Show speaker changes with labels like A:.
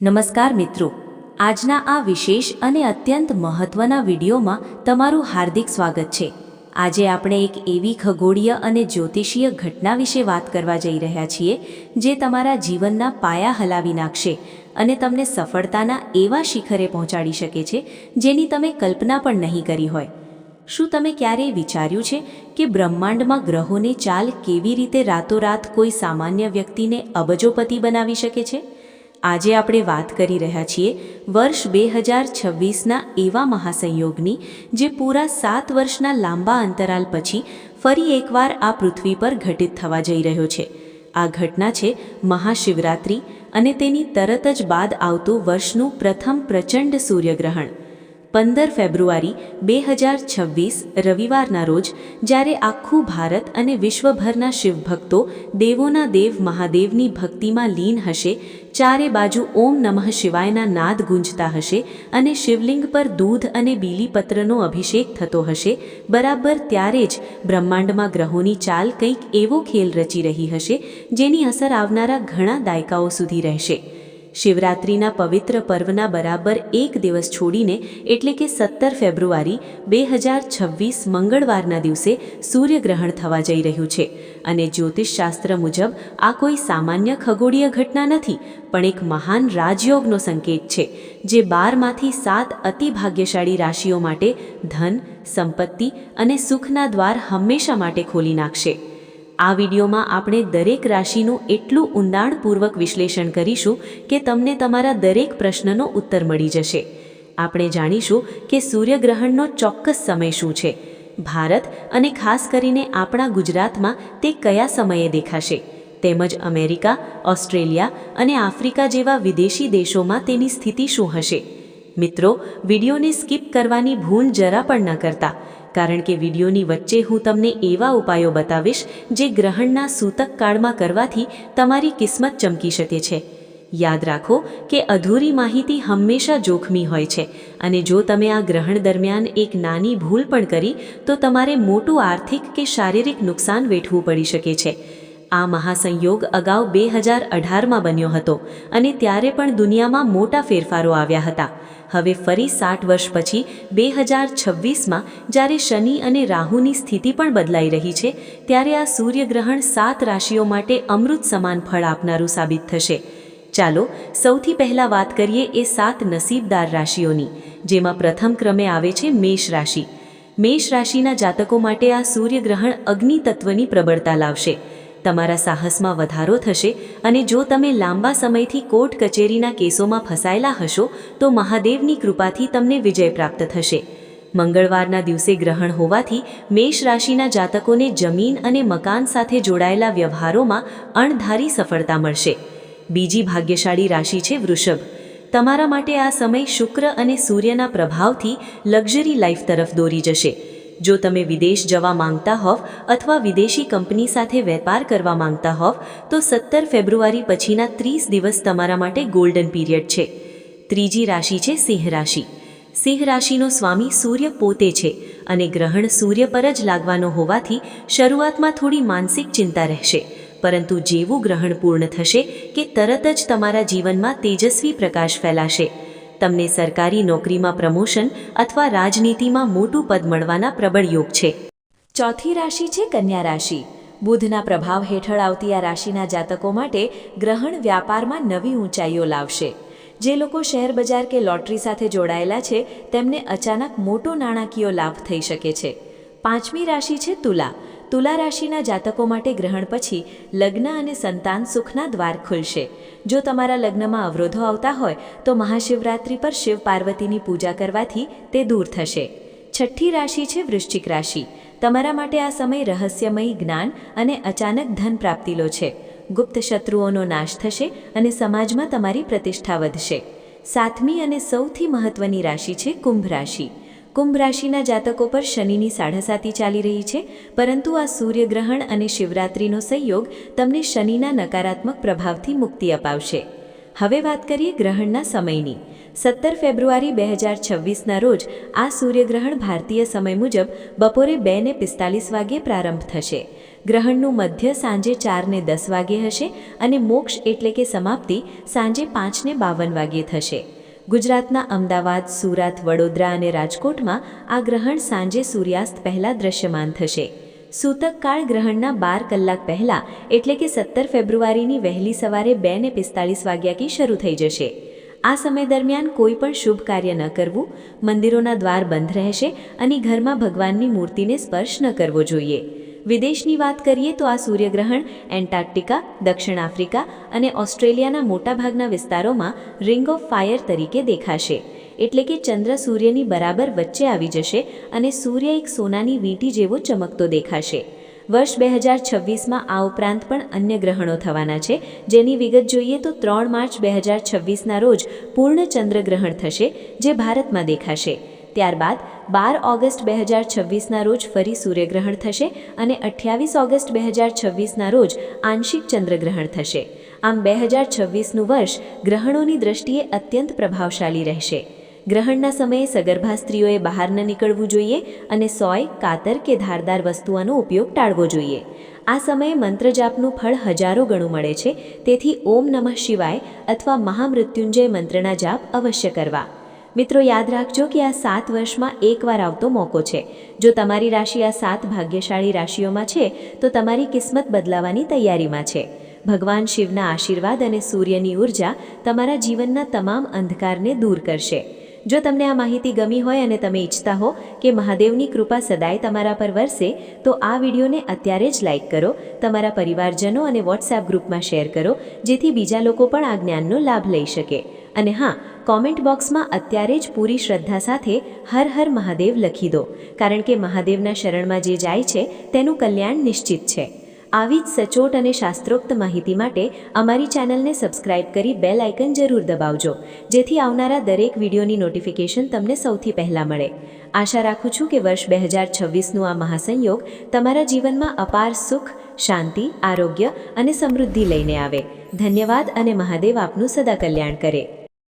A: નમસ્કાર મિત્રો. આજના આ વિશેષ અને અત્યંત મહત્વના વિડીયોમાં તમારું હાર્દિક સ્વાગત છે. આજે આપણે એક એવી ખગોળીય અને જ્યોતિષીય ઘટના વિશે વાત કરવા જઈ રહ્યા છીએ, જે તમારા જીવનના પાયા હલાવી નાખશે અને તમને સફળતાના એવા શિખરે પહોંચાડી શકે છે, જેની તમે કલ્પના પણ નહીં કરી હોય. શું તમે ક્યારેય વિચાર્યું છે કે બ્રહ્માંડમાં ગ્રહોની ચાલ કેવી રીતે રાતોરાત કોઈ સામાન્ય વ્યક્તિને અબજોપતિ બનાવી શકે છે? આજે આપણે વાત કરી રહ્યા છીએ વર્ષ બે હજાર છવ્વીસના એવા મહાસંયોગની, જે પૂરા સાત વર્ષના લાંબા અંતરાલ પછી ફરી એકવાર આ પૃથ્વી પર ઘટિત થવા જઈ રહ્યો છે. આ ઘટના છે મહાશિવરાત્રિ અને તેની તરત જ બાદ આવતું વર્ષનું પ્રથમ પ્રચંડ સૂર્યગ્રહણ. પંદર ફેબ્રુઆરી બે હજાર છવ્વીસ, રવિવારના રોજ, જ્યારે આખું ભારત અને વિશ્વભરના શિવભક્તો દેવોના દેવ મહાદેવની ભક્તિમાં લીન હશે, ચારે બાજુ ઓમ નમઃ શિવાયના નાદ ગુંજતા હશે અને શિવલિંગ પર દૂધ અને બીલીપત્રનો અભિષેક થતો હશે, બરાબર ત્યારે જ બ્રહ્માંડમાં ગ્રહોની ચાલ કંઈક એવો ખેલ રચી રહી હશે, જેની અસર આવનારા ઘણા દાયકાઓ સુધી રહેશે. શિવરાત્રિના પવિત્ર પર્વના બરાબર એક દિવસ છોડીને એટલે કે સત્તર ફેબ્રુઆરી બે હજાર છવ્વીસ મંગળવારના દિવસે સૂર્યગ્રહણ થવા જઈ રહ્યું છે. અને જ્યોતિષશાસ્ત્ર મુજબ આ કોઈ સામાન્ય ખગોળીય ઘટના નથી, પણ એક મહાન રાજયોગનો સંકેત છે, જે બારમાંથી સાત અતિ ભાગ્યશાળી રાશિઓ માટે ધન, સંપત્તિ અને સુખના દ્વાર હંમેશા માટે ખોલી નાખશે. આ વિડીયોમાં આપણે દરેક રાશિનું એટલું ઊંડાણપૂર્વક વિશ્લેષણ કરીશું કે તમને તમારા દરેક પ્રશ્નનો ઉત્તર મળી જશે. આપણે જાણીશું કે સૂર્યગ્રહણનો ચોક્કસ સમય શું છે. ભારત અને ખાસ કરીને આપણા ગુજરાતમાં તે કયા સમયે દેખાશે. તેમજ અમેરિકા, ઓસ્ટ્રેલિયા અને આફ્રિકા જેવા વિદેશી દેશોમાં તેની સ્થિતિ શું હશે. મિત્રો, વિડીયોને સ્કીપ કરવાની ભૂલ જરા પણ ન કરતા. કારણ કે વિડીયોની વચ્ચે હું તમને એવા ઉપાયો બતાવીશ જે ગ્રહણના સૂતક કાળમાં કરવાથી તમારી કિસ્મત ચમકી શકે છે. યાદ રાખો કે અધૂરી માહિતી હંમેશા જોખમી હોય છે અને જો તમે આ ગ્રહણ દરમિયાન એક નાની ભૂલ પણ કરી, તો તમારે મોટું આર્થિક કે શારીરિક નુકસાન વેઠવું પડી શકે છે. આ મહાસંયોગ અગાઉ બે હજાર અઢારમાં બન્યો હતો અને ત્યારે પણ દુનિયામાં મોટા ફેરફારો આવ્યા હતા. હવે ફરી સાઠ વર્ષ પછી બે હજાર છવ્વીસમાં જ્યારે શનિ અને રાહુની સ્થિતિ પણ બદલાઈ રહી છે, ત્યારે આ સૂર્યગ્રહણ સાત રાશિઓ માટે અમૃત સમાન ફળ આપનારું સાબિત થશે. ચાલો, સૌથી પહેલાં વાત કરીએ એ સાત નસીબદાર રાશિઓની, જેમાં પ્રથમ ક્રમે આવે છે મેષ રાશિ. મેષ રાશિના જાતકો માટે આ સૂર્યગ્રહણ અગ્નિ તત્વની પ્રબળતા લાવશે. તમારા સાહસમાં વધારો થશે અને જો તમે લાંબા સમયથી કોર્ટ કચેરીના કેસોમાં ફસાયેલા હશો, તો મહાદેવની કૃપાથી તમને વિજય પ્રાપ્ત થશે. મંગળવારના દિવસે ગ્રહણ હોવાથી મેષ રાશિના જાતકોને જમીન અને મકાન સાથે જોડાયેલા વ્યવહારોમાં અણધારી સફળતા મળશે. બીજી ભાગ્યશાળી રાશિ છે વૃષભ. તમારા માટે આ સમય શુક્ર અને સૂર્યના પ્રભાવથી લક્ઝરી લાઈફ તરફ દોરી જશે. જો તમે વિદેશ જવા માંગતા હોવ અથવા વિદેશી કંપની સાથે વેપાર કરવા માંગતા હોવ, તો સત્તર ફેબ્રુઆરી પછીના ત્રીસ દિવસ તમારા માટે ગોલ્ડન પીરિયડ છે. ત્રીજી રાશિ છે સિંહ રાશિ. સિંહ રાશિનો સ્વામી સૂર્ય પોતે છે અને ગ્રહણ સૂર્ય પર જ લાગવાનો હોવાથી શરૂઆતમાં થોડી માનસિક ચિંતા રહેશે. પરંતુ જેવું ગ્રહણ પૂર્ણ થશે કે તરત જ તમારા જીવનમાં તેજસ્વી પ્રકાશ ફેલાશે. તમને સરકારી નોકરીમાં પ્રમોશન અથવા રાજનીતિમાં મોટું પદ મળવાના પ્રબળ યોગ છે. ચોથી રાશિ છે કન્યા રાશિ. બુધના પ્રભાવ હેઠળ આવતી આ રાશિના જાતકો માટે ગ્રહણ વ્યાપારમાં નવી ઊંચાઈઓ લાવશે. જે લોકો શેર બજાર કે લોટરી સાથે જોડાયેલા છે, તેમને અચાનક મોટો નાણાકીય લાભ થઈ શકે છે. પાંચમી રાશિ છે તુલા. તુલા રાશિના જાતકો માટે ગ્રહણ પછી લગ્ન અને સંતાન સુખના દ્વાર ખુલશે. જો તમારા લગ્નમાં અવરોધો આવતા હોય, તો મહાશિવરાત્રિ પર શિવ પાર્વતીની પૂજા કરવાથી તે દૂર થશે. છઠ્ઠી રાશિ છે વૃશ્ચિક રાશિ. તમારા માટે આ સમય રહસ્યમય જ્ઞાન અને અચાનક ધન પ્રાપ્તિલો છે. ગુપ્ત શત્રુઓનો નાશ થશે અને સમાજમાં તમારી પ્રતિષ્ઠા વધશે. સાતમી અને સૌથી મહત્વની રાશિ છે કુંભ રાશિ. કુંભ રાશિના જાતકો પર શનિની સાડાસાતી ચાલી રહી છે, પરંતુ આ સૂર્યગ્રહણ અને શિવરાત્રિનો સંયોગ તમને શનિના નકારાત્મક પ્રભાવથી મુક્તિ અપાવશે. હવે વાત કરીએ ગ્રહણના સમયની. સત્તર ફેબ્રુઆરી બે હજાર છવ્વીસના રોજ આ સૂર્યગ્રહણ ભારતીય સમય મુજબ બપોરે બે ને પિસ્તાલીસ વાગ્યે પ્રારંભ થશે. ગ્રહણનું મધ્ય સાંજે ચારને દસ વાગ્યે હશે અને મોક્ષ એટલે કે સમાપ્તિ સાંજે પાંચને બાવન વાગ્યે થશે. ગુજરાતના અમદાવાદ, સુરત, વડોદરા અને રાજકોટમાં આ ગ્રહણ સાંજે સૂર્યાસ્ત પહેલાં દ્રશ્યમાન થશે. સૂતક કાળ ગ્રહણના બાર કલાક પહેલાં, એટલે કે સત્તર ફેબ્રુઆરીની વહેલી સવારે બે ને પિસ્તાળીસ વાગ્યાથી શરૂ થઈ જશે. આ સમય દરમિયાન કોઈ પણ શુભ કાર્ય ન કરવું, મંદિરોના દ્વાર બંધ રહેશે અને ઘરમાં ભગવાનની મૂર્તિને સ્પર્શ ન કરવો જોઈએ. વિદેશની વાત કરીએ તો આ સૂર્યગ્રહણ એન્ટાર્કટિકા, દક્ષિણ આફ્રિકા અને ઓસ્ટ્રેલિયાના મોટાભાગના વિસ્તારોમાં રિંગ ઓફ ફાયર તરીકે દેખાશે. એટલે કે ચંદ્ર સૂર્યની બરાબર વચ્ચે આવી જશે અને સૂર્ય એક સોનાની વીંટી જેવો ચમકતો દેખાશે. વર્ષ બે હજાર છવ્વીસમાં આ ઉપરાંત પણ અન્ય ગ્રહણો થવાના છે. જેની વિગત જોઈએ તો ત્રણ માર્ચ બે હજાર છવ્વીસના રોજ પૂર્ણ ચંદ્રગ્રહણ થશે, જે ભારતમાં દેખાશે. ત્યારબાદ બાર ઓગસ્ટ બે હજાર છવ્વીસના રોજ ફરી સૂર્યગ્રહણ થશે અને અઠ્યાવીસ ઓગસ્ટ બે હજાર છવ્વીસના રોજ આંશિક ચંદ્રગ્રહણ થશે. આમ બે હજાર છવ્વીસનું વર્ષ ગ્રહણોની દ્રષ્ટિએ અત્યંત પ્રભાવશાળી રહેશે. ગ્રહણના સમયે સગર્ભા સ્ત્રીઓએ બહાર ન નીકળવું જોઈએ અને સોય, કાતર કે ધારદાર વસ્તુઓનો ઉપયોગ ટાળવો જોઈએ. આ સમયે મંત્રજાપનું ફળ હજારો ગણું મળે છે, તેથી ઓમ નમઃ શિવાય અથવા મહામૃત્યુંજય મંત્રના જાપ અવશ્ય કરવા. મિત્રો, યાદ રાખજો કે આ સાત વર્ષમાં એકવાર આવતો મોકો છે. જો તમારી રાશિ આ સાત ભાગ્યશાળી રાશિઓમાં છે, તો તમારી કિસ્મત બદલાવાની તૈયારીમાં છે. ભગવાન શિવના આશીર્વાદ અને સૂર્યની ઊર્જા તમારા જીવનના તમામ અંધકારને દૂર કરશે. જો તમને આ માહિતી ગમી હોય અને તમે ઈચ્છતા હો કે મહાદેવની કૃપા સદાય તમારા પર વરસે, તો આ વિડીયોને અત્યારે જ લાઇક કરો, તમારા પરિવારજનો અને વોટ્સએપ ગ્રુપમાં શેર કરો, જેથી બીજા લોકો પણ આ જ્ઞાનનો લાભ લઈ શકે. અને હા કોમેન્ટ બોક્સમાં અત્યારે જ પૂરી શ્રદ્ધા સાથે હર હર મહાદેવ લખી દો, કારણ કે મહાદેવના શરણમાં જે જાય છે, તેનું કલ્યાણ નિશ્ચિત છે. આવી જ સચોટ અને શાસ્ત્રોક્ત માહિતી માટે અમારી ચેનલને સબસ્ક્રાઇબ કરી બેલ આઇકન જરૂર દબાવજો, જેથી આવનારા દરેક વિડીયોની નોટિફિકેશન તમને સૌથી પહેલાં મળે. આશા રાખું છું કે વર્ષ બે હજાર છવ્વીસનું આ મહાસંયોગ તમારા જીવનમાં અપાર સુખ, શાંતિ, આરોગ્ય અને સમૃદ્ધિ લઈને આવે. ધન્યવાદ અને મહાદેવ આપનું સદા કલ્યાણ કરે.